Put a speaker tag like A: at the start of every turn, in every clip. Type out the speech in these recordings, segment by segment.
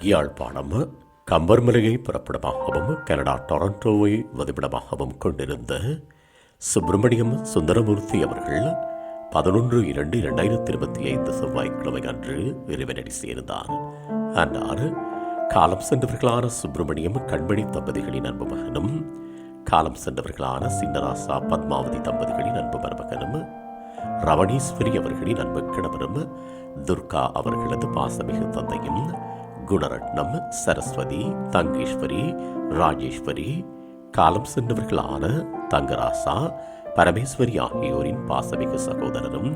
A: Yazhpanam கம்பர்மலையை புறப்படமாகவும் Canada டொரண்டோவை வதிப்பிடமாகவும் கொண்டிருந்த சுப்பிரமணியம் சுந்தரமூர்த்தி அவர்கள் பதினொன்று இரண்டு இரண்டாயிரத்தி இருபத்தி ஐந்து செவ்வாய்க்கிழமை அன்று இறைவனடி சேர்ந்தார். அன்னார் காலம் சென்றவர்களான சுப்பிரமணியம் கண்மணி தம்பதிகளின் அன்பு மகனும் காலம் சென்றவர்களான சின்னராசா பத்மாவதி தம்பதிகளின் அன்பு மருமகனும் ரவணீஸ்வரி அவர்களின் அன்பு கணவரும் துர்கா அவர்களது பாசமிகு தந்தையும் குணரட்னம் சரஸ்வதி தங்கேஸ்வரி ராஜேஸ்வரி காலம் சென்றவர்களான தங்கராசா பரமேஸ்வரி ஆகியோரின் பாசமிகு சகோதரரும்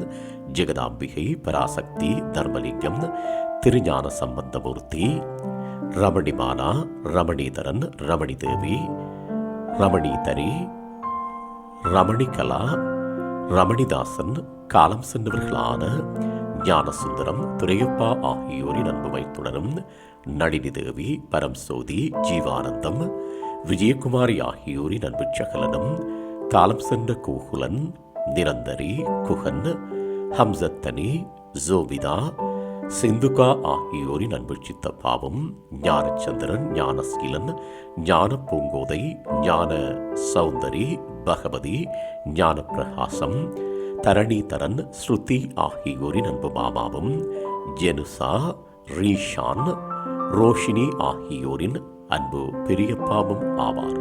A: ஜெகதாம்பிகை பராசக்தி தர்மலிங்கம் திருஞான சம்பந்தமூர்த்தி ரமணிமாலா ரமணீதரன் ரமணி தேவி ரமணீதரி ரமணிகலா ரமணிதாசன் காலம் சென்றவர்களான ஞானசுந்தரம் துரையப்பா ஆகியோரின் அன்புமை தொடரும் நளினி தேவி பரம் சோதி ஜீவானந்தம் விஜயகுமாரி ஆகியோரின் அன்பு சகலனும் காலம் சென்ற கோகுலன் நிரந்தரி குகன் ஹம்சத்தனி ஜோபிதா சிந்துகா ஆகியோரின் அன்பு சித்தப்பாவும் ஞானச்சந்திரன் ஞானஸ்கிலன் ஞான பூங்கோதை ஞான சௌந்தரி பகவதி ஞான பிரகாசம் தரணீதரன் ஸ்ருதி ஆகியோரின் அன்பு மாமாவும் ஜெனுசா ரீஷான் ரோஷினி ஆகியோரின் அன்பு பெரியப்பாவும் ஆவார்.